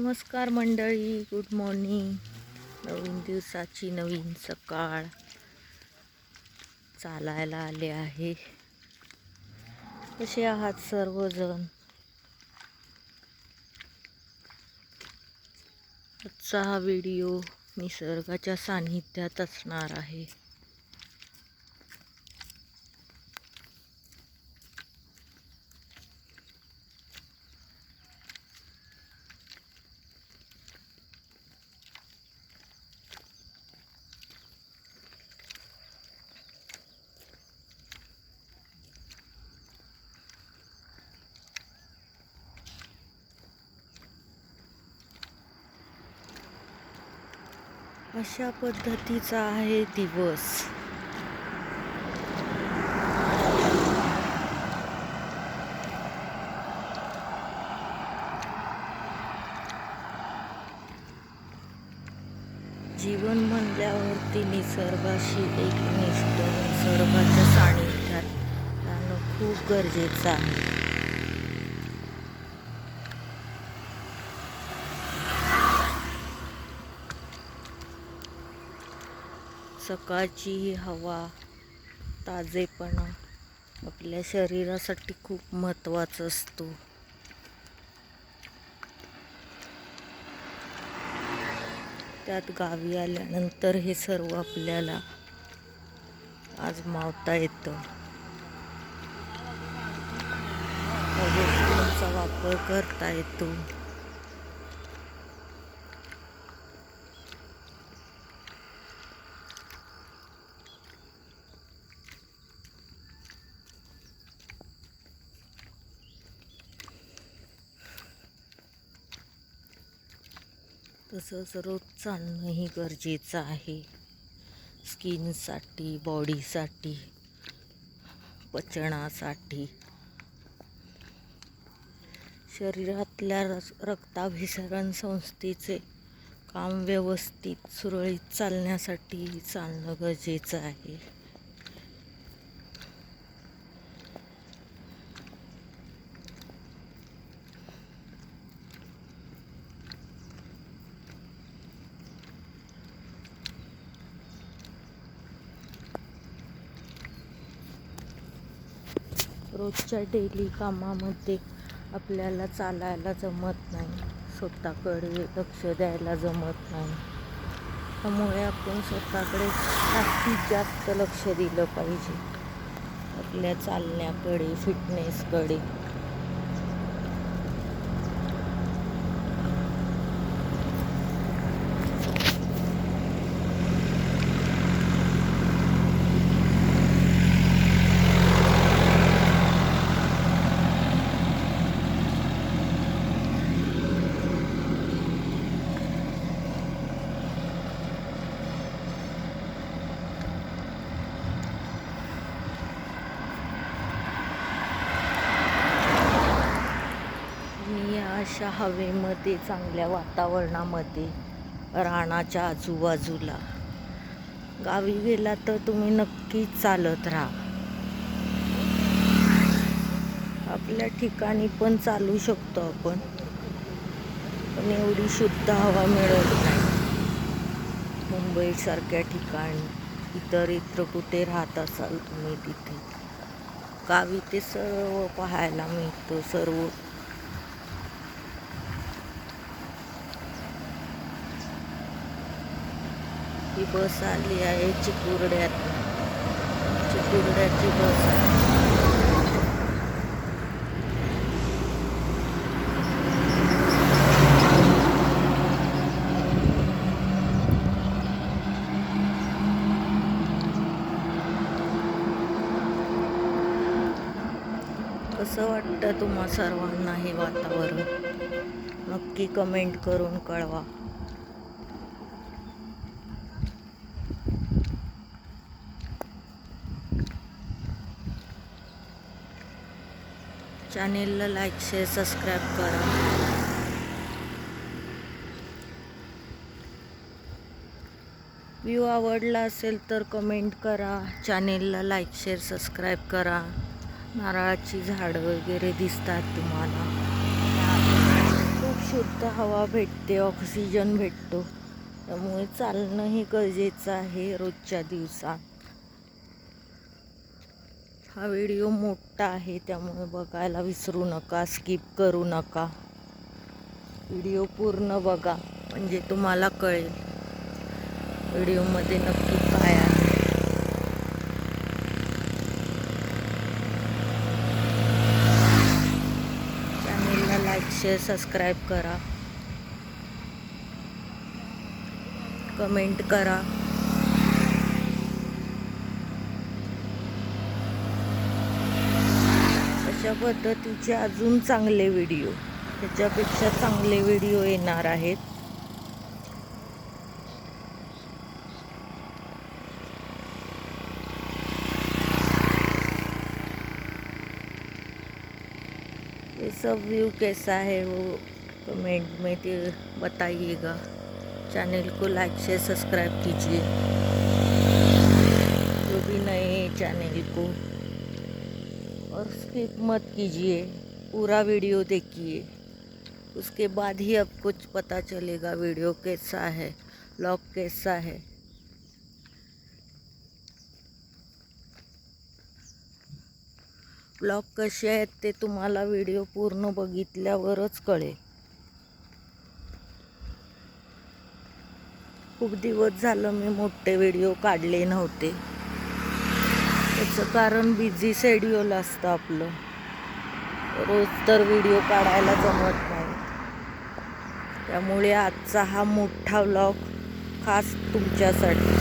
नमस्कार मंडळी good morning नवीन दिवसाची नवीन सकाळ चालायला आले आहे. कसे आहात सर्वजण? आजचा हा व्हिडिओ निसर्गाच्या सान्निध्यात असणार आहे. अशा पद्धतीचा आहे दिवस. जीवन म्हणल्यावरती निसर्गाशी एक निष्ठ निसर्गाच्या सानिध्यात राहणं खूप गरजेचं आहे. सकाळची ही हवा ताजेपणा आपल्या शरीरासाठी खूप महत्त्वाचं असतो. त्यात गावी आल्यानंतर हे सर्व आपल्याला आजमावता येतं. वापर करता येतो. तसंच रोज चालणंही गरजेचं आहे. स्किनसाठी बॉडीसाठी पचनासाठी. शरीरातल्या रस रक्ताभिसरण संस्थेचे काम व्यवस्थित सुरळीत चालण्यासाठी चालणं गरजेचं आहे. रोजच्या डेली कामामध्ये आपल्याला चालायला जमत नाही. स्वतःकडे लक्ष द्यायला जमत नाही. त्यामुळे आपण स्वतःकडे जास्तीत जास्त लक्ष दिलं पाहिजे. आपल्या चालण्याकडे फिटनेसकडे मी या अशा हवेमध्ये चांगल्या वातावरणामध्ये रानाच्या आजूबाजूला. गावी गेला तर तुम्ही नक्कीच चालत राहा. आपल्या ठिकाणी पण चालू शकतो आपण. पण एवढी शुद्ध हवा मिळत नाही. मुंबईसारख्या ठिकाणी इतर इतर कुठे राहत असाल तुम्ही तिथे. गावी ते सर्व पाहायला मिळतं सर्व ही बस आली आहे चिकुर्ड्यात. चिकुर्ड्याची बस आहे. कसं वाटतं तुम्हा सर्वांना हे वातावरण? नक्की कमेंट करून कळवा. चॅनेलला लाईक शेअर सबस्क्राईब करा. व्ह्यू आवडला असेल तर कमेंट करा. चॅनेलला लाईक शेअर सबस्क्राईब करा. नारळाची झाडं वगैरे दिसतात तुम्हाला. खूप शुद्ध शुद्ध हवा भेटते ऑक्सिजन भेटतो. त्यामुळे चालणं हे गरजेचं आहे रोजच्या दिवसात. हा व्हिडिओ मोठा आहे त्यामुळे बघायला विसरू नका स्किप करू नका. व्हिडिओ पूर्ण बघा म्हणजे तुम्हाला कळेल व्हिडिओमध्ये नक्की काय आहे. चॅनलला लाईक शेअर सबस्क्राईब करा. कमेंट करा. अशा पद्धतीचे अजून चांगले व्हिडिओ. त्याच्यापेक्षा चांगले व्हिडिओ येणार आहेत. ये सब व्यू कैसा है वो कमेंट में ते बताइएगा. चैनल को लाइक से सब्सक्राइब कीजिए. जो भी नए हैं चैनल को. और स्किप मत कीजिए पूरा वीडियो देखिए। उसके बाद ही अब कुछ पता चलेगा वीडियो कैसा है लॉग कैसा है। ब्लॉग कसे आहेत ते तुम्हाला व्हिडिओ पूर्ण बघितल्यावरच कळेल. खूप दिवस झालं मी मोठे व्हिडिओ काढले नव्हते. त्याचं कारण बिझी शेड्यूल असतं आपलं. रोज तर व्हिडिओ काढायला जमत नाही. त्यामुळे आजचा हा मोठा व्लॉग खास तुमच्यासाठी.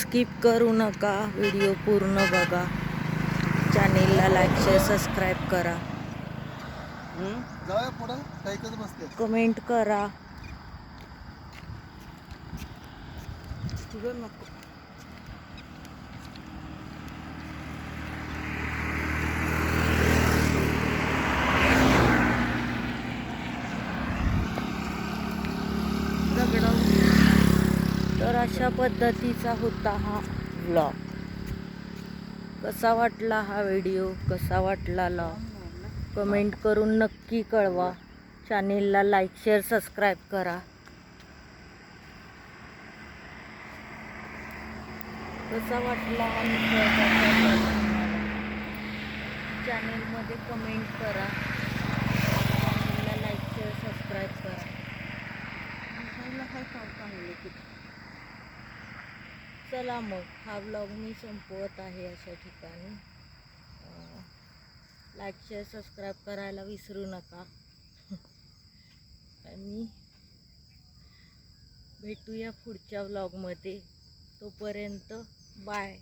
स्किप करू नका व्हिडिओ पूर्ण बघा. चॅनेलला लाईक शेअर सबस्क्राईब करा. जाऊया पुढं काहीतच बसते. कमेंट करा. तुझं नको. तर अशा पद्धतीचा होता हा ब्लॉग कसा वाटला हा व्हिडिओ कसा वाटला लॉग कमेंट करून नक्की कळवा. चॅनेलला लाईक शेअर सबस्क्राईब करा. कसा वाटला चॅनेलमध्ये कमेंट करा. चॅनेलला लाईक शेअर सबस्क्राईब करा. चला मग हा ब्लॉग मी संपवत आहे अशा ठिकाणी. लाईक शेअर सबस्क्राईब करायला विसरू नका. आणि भेटूया पुढच्या व्लॉगमध्ये तोपर्यंत बाय